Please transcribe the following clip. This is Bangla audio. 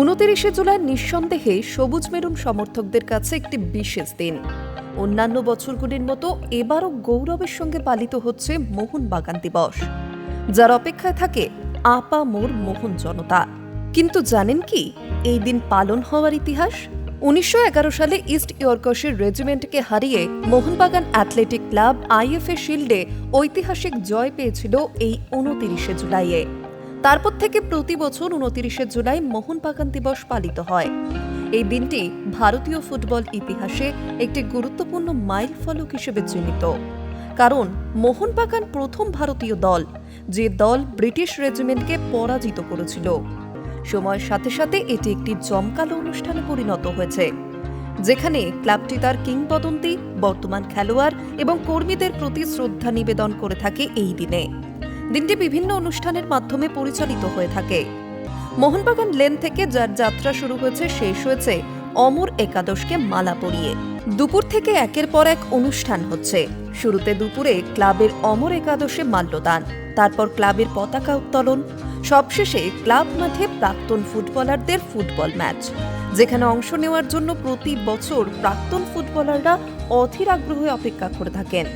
উনতিরিশে জুলাই নিঃসন্দেহে সবুজ মেরুন সমর্থকদের কাছে একটি বিশেষ দিন। অন্যান্য বছরগুলির মতো এবারও গৌরবের সঙ্গে পালিত হচ্ছে মোহনবাগান দিবস। যার অপেক্ষায় থাকে আপা মোর মোহন জনতা। কিন্তু জানেন কি, এই দিন পালন হওয়ার ইতিহাস? উনিশশো এগারো সালে ইস্ট ইয়র্কশের রেজিমেন্টকে হারিয়ে মোহনবাগান অ্যাথলেটিক ক্লাব আইএফএ শিল্ডে ঐতিহাসিক জয় পেয়েছিল এই উনতিরিশে জুলাইয়ে। তারপর থেকে প্রতি বছর উনতিরিশে জুলাই মোহনবাগান দিবস পালিত হয়। এই দিনটি ভারতীয় ফুটবল ইতিহাসে একটি গুরুত্বপূর্ণ মাইল ফলক হিসেবে চিহ্নিত। কারণ মোহনবাগান প্রথম ভারতীয় দল, যে দল ব্রিটিশ রেজিমেন্টকে পরাজিত করেছিল। সময়ের সাথে সাথে এটি একটি জমকালো অনুষ্ঠানে পরিণত হয়েছে, যেখানে ক্লাবটি তার কিংবদন্তি, বর্তমান খেলোয়াড় এবং কর্মীদের প্রতি শ্রদ্ধা নিবেদন করে থাকে এই দিনে। দিনটি বিভিন্ন অনুষ্ঠানের মাধ্যমে পরিচালিত হয়ে থাকে। মোহনবাগান লেন থেকে যার যাত্রা শুরু হয়েছে, শেষ হয়েছে অমর একাদশকে মালা পরিয়ে। দুপুর থেকে একের পর এক অনুষ্ঠান হচ্ছে। শুরুতে দুপুরে ক্লাবের অমর একাদশে মাল্যদান, তারপর ক্লাবের পতাকা উত্তোলন, সবশেষে ক্লাব মাঠে প্রাক্তন ফুটবলারদের ফুটবল ম্যাচ, যেখানে অংশ নেওয়ার জন্য প্রতি বছর প্রাক্তন ফুটবলাররা অধীর আগ্রহে অপেক্ষা করে থাকেন।